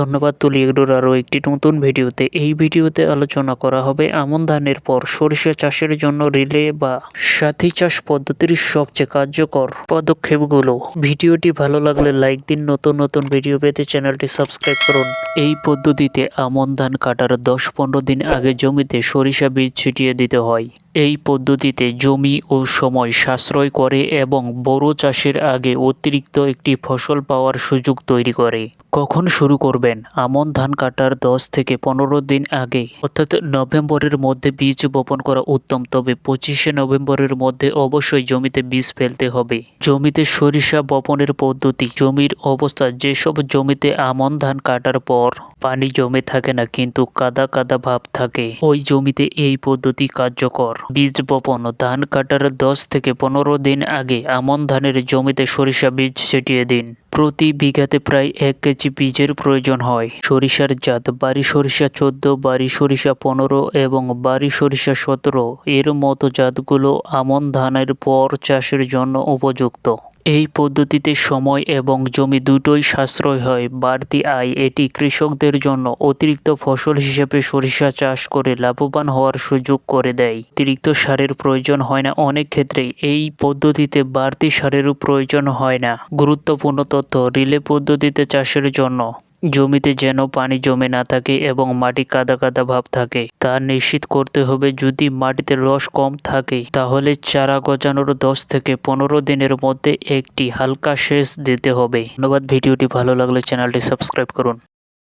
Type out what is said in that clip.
ধন্যবাদ তুলি এগুলোর আরও একটি নতুন ভিডিওতে। এই ভিডিওতে আলোচনা করা হবে আমন ধানের পর, সরিষা চাষের জন্য রিলে বা সাথী চাষ পদ্ধতির সবচেয়ে কার্যকর পদক্ষেপগুলো। ভিডিওটি ভালো লাগলে লাইক দিন, নতুন নতুন ভিডিও পেতে চ্যানেলটি সাবস্ক্রাইব করুন। এই পদ্ধতিতে আমন ধান কাটার দশ পনেরো দিন আগে জমিতে সরিষা বীজ ছিটিয়ে দিতে হয়। এই পদ্ধতিতে জমি ও সময় সাশ্রয় করে এবং বড় চাষের আগে অতিরিক্ত একটি ফসল পাওয়ার সুযোগ তৈরি করে। কখন শুরু করবেন? আমন ধান কাটার দশ থেকে পনেরো দিন আগে। অর্থাৎ নভেম্বরের মধ্যে বীজ বপন করা উত্তম, তবে পঁচিশে নভেম্বরের মধ্যে অবশ্যই জমিতে বীজ ফেলতে হবে। জমিতে সরিষা বপনের পদ্ধতি, জমির অবস্থা, যেসব জমিতে আমন ধান কাটার পর পানি জমে থাকে না, কিন্তু কাদা কাদা ভাব থাকে। ওই জমিতে এই পদ্ধতি কার্যকর। বীজ বপন, ধান কাটার দশ থেকে পনেরো দিন আগে আমন ধানের জমিতে সরিষা বীজ ছিটিয়ে দিন। প্রতি বিঘাতে প্রায় এক কেজি বীজের প্রয়োজন হয়। সরিষার জাত বাড়ি সরিষা চোদ্দ বাড়ি সরিষা পনেরো এবং বাড়ি সরিষা সতেরো। এর মতো জাতগুলো আমন ধানের পর চাষের জন্য উপযুক্ত। এই পদ্ধতিতে সময় এবং জমি দুটোই সাশ্রয় হয়। বাড়তি আয় এটি কৃষকদের জন্য অতিরিক্ত ফসল হিসেবে সরিষা চাষ করে লাভবান হওয়ার সুযোগ করে দেয়। অতিরিক্ত সারের প্রয়োজন হয় না। অনেক ক্ষেত্রেই এই পদ্ধতিতে বাড়তি সারেরও প্রয়োজন হয় না। গুরুত্বপূর্ণ তথ্য, রিলে পদ্ধতিতে চাষের জন্য। জমিতে যেন পানি জমে না থাকে এবং মাটি কাদা কাদা ভাব থাকে। তা নিশ্চিত করতে হবে যদি মাটিতে রস কম থাকে, তাহলে চারা গজানোর দশ থেকে পনেরো দিনের মধ্যে একটি হালকা শেষ দিতে হবে। ধন্যবাদ, ভিডিওটি ভালো লাগলে চ্যানেলটি সাবস্ক্রাইব করুন।